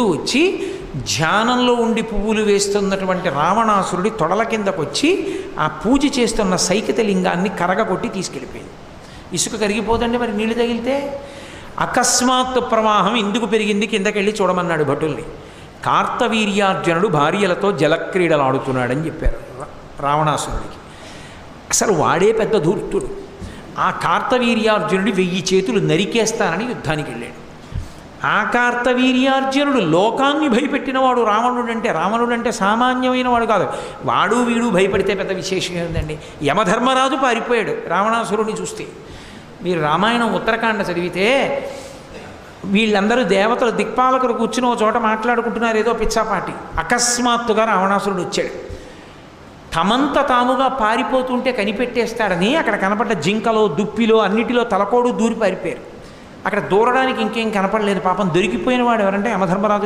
వచ్చి ధ్యానంలో ఉండి పువ్వులు వేస్తున్నటువంటి రావణాసురుడి తొడల కిందకు వచ్చి ఆ పూజ చేస్తున్న సైకిత లింగాన్ని కరగకొట్టి తీసుకెళ్ళిపోయింది. ఇసుక కరిగిపోదండి మరి నీళ్ళు తగిలితే? అకస్మాత్తు ప్రవాహం ఎందుకు పెరిగింది కిందకెళ్ళి చూడమన్నాడు భటుల్ని. కార్తవీర్యార్జునుడు భార్యలతో జలక్రీడలు ఆడుతున్నాడని చెప్పారు రావణాసురుడికి. అసలు వాడే పెద్ద ధూర్తుడు. ఆ కార్తవీర్యార్జునుడి వెయ్యి చేతులు నరికేస్తానని యుద్ధానికి వెళ్ళాడు ఆ కార్తవీర్యార్జునుడు లోకాన్ని భయపెట్టినవాడు రావణుడు అంటే రావణుడు అంటే సామాన్యమైన వాడు కాదు. వాడు వీడు భయపడితే పెద్ద విశేషం ఏందండి యమధర్మరాజు పారిపోయాడు రావణాసురుడిని చూస్తే. మీరు రామాయణం ఉత్తరాఖండ చదివితే వీళ్ళందరూ దేవతలు దిక్పాలకులు కూర్చుని ఒక చోట మాట్లాడుకుంటున్నారు ఏదో పిచ్చాపాటి. అకస్మాత్తుగా రావణాసురుడు వచ్చాడు. తమంత తాముగా పారిపోతుంటే కనిపెట్టేస్తాడని అక్కడ కనపడ్డ జింకలో దుప్పిలో అన్నిటిలో తలకోడు దూరి పారిపోయారు. అక్కడ దూరడానికి ఇంకేం కనపడలేదు. పాపం దొరికిపోయిన వాడు ఎవరంటే యమధర్మరాజు గారు.